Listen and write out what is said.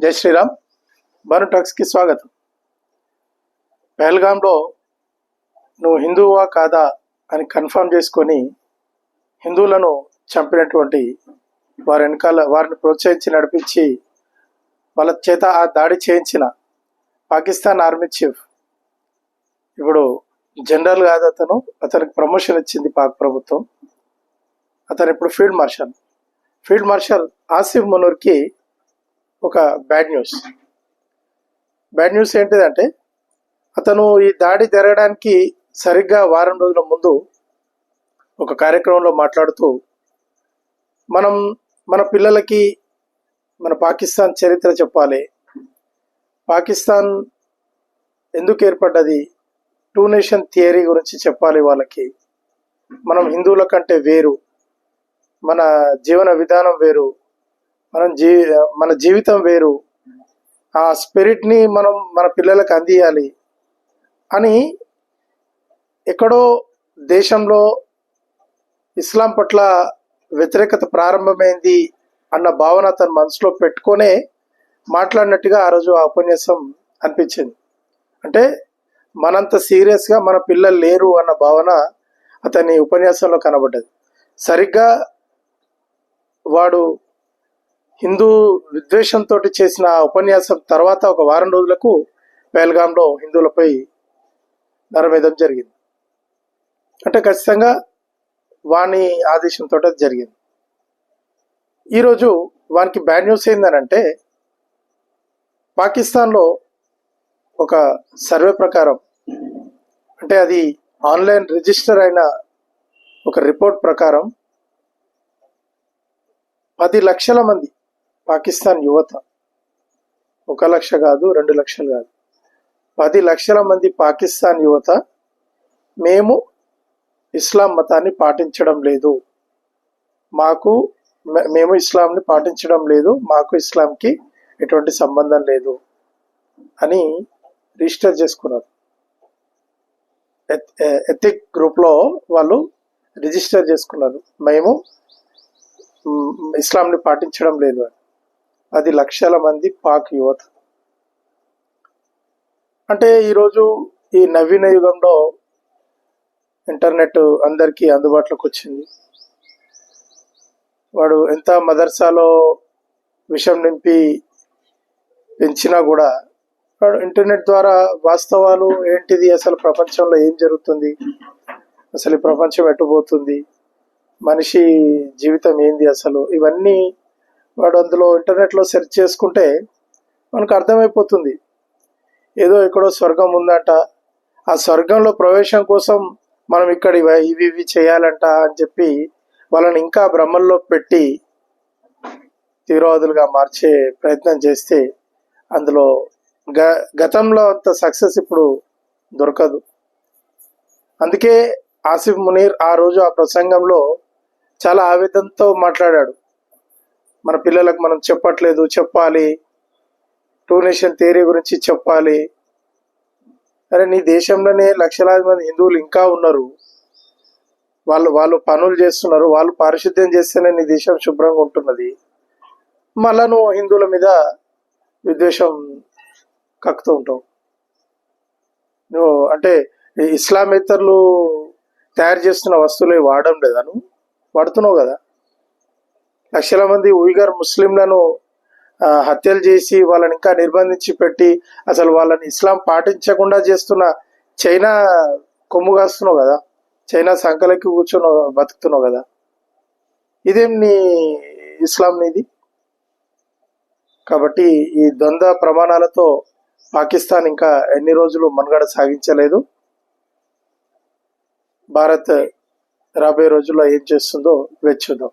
జై శ్రీరామ్. భాను టాక్స్కి స్వాగతం. పహల్గాంలో నువ్వు హిందువా కాదా అని కన్ఫర్మ్ చేసుకొని హిందువులను చంపినటువంటి వారి వెనకాల వారిని ప్రోత్సహించి నడిపించి వాళ్ళ చేత ఆ దాడి చేయించిన పాకిస్తాన్ ఆర్మీ చీఫ్. ఇప్పుడు జనరల్ కాదు అతను. అతనికి ప్రమోషన్ ఇచ్చింది పాక్ ప్రభుత్వం. అతను ఇప్పుడు field marshal. Field marshal Asif మునూర్కి ఒక బ్యాడ్ న్యూస్ బ్యాడ్ న్యూస్ ఏంటిదంటే అతను ఈ దాడి జరగడానికి సరిగ్గా వారం రోజుల ముందు ఒక కార్యక్రమంలో మాట్లాడుతూ మనం మన పిల్లలకి మన పాకిస్తాన్ చరిత్ర చెప్పాలి. పాకిస్తాన్ ఎందుకు ఏర్పడ్డది? టూ నేషన్ థియరీ గురించి చెప్పాలి వాళ్ళకి. మనం హిందువుల కంటే వేరు. మన జీవన విధానం వేరు. మనం జీ మన జీవితం వేరు. ఆ స్పిరిట్ని మనం మన పిల్లలకు అందియాలి అని ఎక్కడో దేశంలో ఇస్లాం పట్ల వ్యతిరేకత ప్రారంభమైంది అన్న భావన తన మనసులో పెట్టుకొనే మాట్లాడినట్టుగా ఆ రోజు ఆ ఉపన్యాసం అనిపించింది. అంటే మనంత సీరియస్గా మన పిల్లలు లేరు అన్న భావన అతని ఉపన్యాసంలో కనబడ్డది. సరిగ్గా వాడు హిందూ విద్వేషంతో చేసిన ఉపన్యాసం తర్వాత ఒక వారం రోజులకు పేల్గాంలో హిందువులపై నరమేధం జరిగింది. అంటే ఖచ్చితంగా వాని ఆదేశంతో అది జరిగింది. ఈరోజు వానికి బ్యాడ్ న్యూస్ ఏందనంటే పాకిస్తాన్లో ఒక సర్వే ప్రకారం అంటే అది ఆన్లైన్ రిజిస్టర్ అయిన ఒక రిపోర్ట్ ప్రకారం పది లక్షల మంది పాకిస్తాన్ యువత ఒక లక్ష కాదు రెండు లక్షలు కాదు. పది లక్షల మంది పాకిస్తాన్ యువత మేము ఇస్లాం మతాన్ని పాటించడం లేదు. మాకు మే- మేము ఇస్లాంని పాటించడం లేదు మాకు ఇస్లాంకి ఎటువంటి సంబంధం లేదు అని రిజిస్టర్ చేసుకున్నారు. ఎత్- ఎథిక్ గ్రూప్లో వాళ్ళు రిజిస్టర్ చేసుకున్నారు. మేము ఇస్లాంని పాటించడం లేదు అని. పది లక్షల మంది పాక్ యువత. అంటే ఈరోజు ఈ నవీన యుగంలో ఇంటర్నెట్ అందరికీ అందుబాటులోకి వచ్చింది. వాడు ఎంత మదర్సాలో విషం నింపి పెంచినా కూడా వాడు ఇంటర్నెట్ ద్వారా వాస్తవాలు ఏంటిది అసలు ప్రపంచంలో ఏం జరుగుతుంది అసలు ఈ ప్రపంచం ఎట్టుపోతుంది మనిషి జీవితం ఏంది అసలు ఇవన్నీ వాడు అందులో ఇంటర్నెట్లో సెర్చ్ చేసుకుంటే మనకు అర్థమైపోతుంది. ఏదో ఎక్కడో స్వర్గం ఉందంట. ఆ స్వర్గంలో ప్రవేశం కోసం మనం ఇక్కడ ఇవి ఇవి చేయాలంట అని చెప్పి వాళ్ళని ఇంకా భ్రమల్లో పెట్టి తీవ్రవాదులుగా మార్చే ప్రయత్నం చేస్తే అందులో గ గతంలో అంత సక్సెస్ ఇప్పుడు దొరకదు. అందుకే ఆసిఫ్ మునీర్ ఆ రోజు ఆ ప్రసంగంలో చాలా ఆవేదంతో మాట్లాడాడు. మన పిల్లలకు మనం చెప్పట్లేదు చెప్పాలి. టూ నేషన్ థియరీ గురించి చెప్పాలి. అరే నీ దేశంలోనే లక్షలాది మంది హిందువులు ఇంకా ఉన్నారు. వాళ్ళు వాళ్ళు పనులు చేస్తున్నారు వాళ్ళు పారిశుద్ధ్యం చేస్తేనే నీ దేశం శుభ్రంగా ఉంటున్నది. మళ్ళా నువ్వు హిందువుల మీద విద్వేషం కక్కుతూ ఉంటావు. నువ్వు అంటే ఈ ఇస్లామేతరులు తయారు చేస్తున్న వస్తువులు వాడడం లేదా నువ్వు? వాడుతున్నావు కదా? లక్షల మంది ఉయిగర్ ముస్లింలను హత్యలు చేసి వాళ్ళని ఇంకా నిర్బంధించి పెట్టి అసలు వాళ్ళని ఇస్లాం పాటించకుండా చేస్తున్న చైనా కొమ్ము కాస్తున్నావు కదా చైనా సంకలకి కూర్చొని బతుకుతున్నావు కదా. ఇదేం నీ ఇస్లాం నీది? కాబట్టి ఈ ద్వంద్వ ప్రమాణాలతో పాకిస్తాన్ ఇంకా ఎన్ని రోజులు మనుగడ సాగించలేదు. భారత్ రాబోయే రోజుల్లో ఏం చేస్తుందో వేచి చూద్దాం